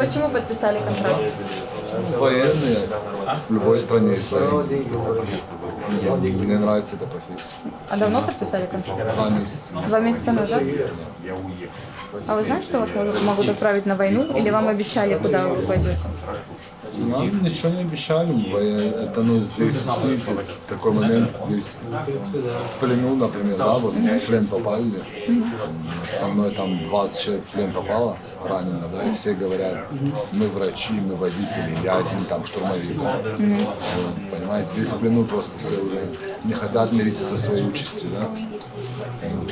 Почему подписали контракт? Военные. В любой стране есть военные. Мне нравится эта профессия. А давно подписали контракт? Два месяца. Два месяца назад? А вы знаете, что вас могут отправить на войну? Или вам обещали, куда вы пойдете? Нам ничего не обещали. Это, ну, здесь, видите, такой момент, здесь в плену, например, да, вот в плен попали. Со мной там 20 человек в плен попало, ранено, да, и все говорят, мы врачи, мы водители, я один там штурмовик. да. Понимаете, здесь в плену просто все уже не хотят мириться со своей участью, да.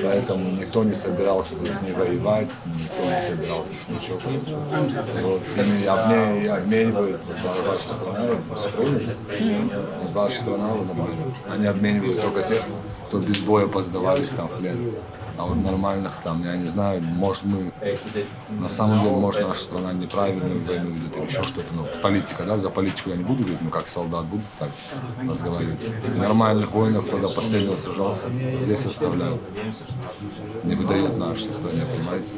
Поэтому никто не собирался здесь не воевать, никто не собирался здесь ничего. Вот, ими обме- и обменивают ваша страна, вот ваша страна, например, они обменивают только тех, кто без боя поздавались там в плен. А вот нормальных там, я не знаю, может мы, на самом деле, может наша страна неправильную войну ведет или еще что-то, ну, политика, да, за политику я не буду говорить, ну, как солдат буду так разговаривать. Нормальных воинов, кто до последнего сражался, здесь оставляют. Не выдают нашей стране, понимаете?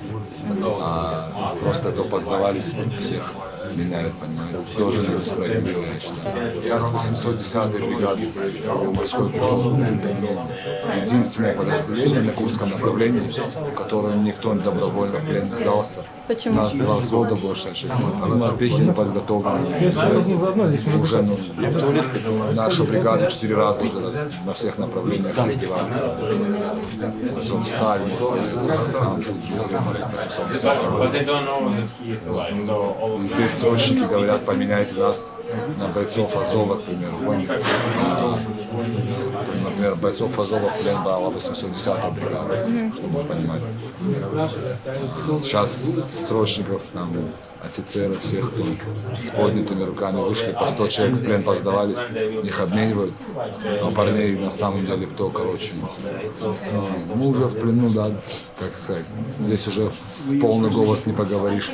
А просто кто поздавались, всех меняют, понимаете? Тоже несправедливо, я считаю. Я с 810-й бригады, с морской пехоты. Единственное подразделение на Курском направлении, в котором никто добровольно в плен не сдался. Почему? У нас два взвода было шедших, отлично подготовленные. Уже, ну, наша бригада четыре раза уже на всех направлениях разбивали. Азовсталь, там, везде, 810 But they don't know that he is alive. So all И здесь срочники говорят, поменяйте нас на бойцов Азова, к примеру. Например, бойцов Азова в плен брала 810 бригада, чтобы вы понимали. Сейчас срочников, там, офицеров, всех, кто с поднятыми руками вышли, по 100 человек в плен поздавались, их обменивают. А парней на самом деле кто, короче, ну, мы уже в плену, да, как сказать, здесь уже в полный голос не поговоришь.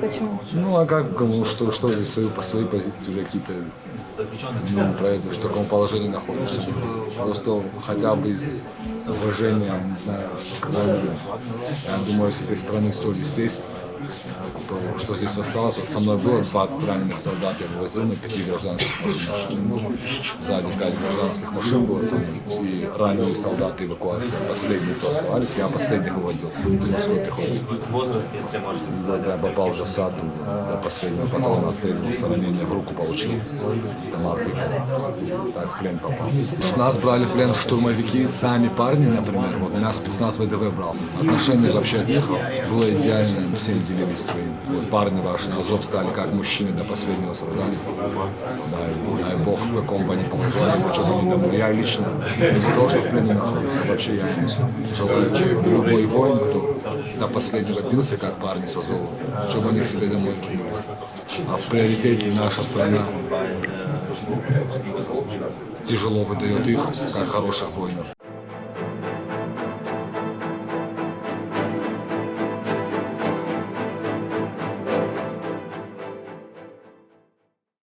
Почему? Ну а как, кому, что, что здесь свою, по своей позиции уже какие-то ну, про это, в таком положении находишься. Просто хотя бы из уважения, не знаю. Я думаю, с этой страны совесть есть, то что здесь осталось. Вот со мной было 20 раненых солдат, я вывозил на пяти гражданских машинах. Сзади пять гражданских машин было со мной. И раненые солдаты эвакуация. Последние, кто оставались, я последних выводил с морской пехоты. Когда я попал в засаду, до последнего патрона отстреливался, ранение в руку получил, автомат выпал, так в плен попал. Что нас брали в плен штурмовики, сами парни, например, вот нас спецназ ВДВ брал. Отношение вообще от них было идеально, всем делились своим. Вот парни ваши на Азов стали как мужчины до последнего сражались. Дай, дай бог, в каком бы они положении, чтобы они домой. Я лично, из-за того, что в плену нахожусь, а вообще я желаю, чтобы любой воин, кто до последнего бился, как парни с Азова, чтобы они к себе домой вернулись. А в приоритете наша страна тяжело выдает их, как хороших воинов.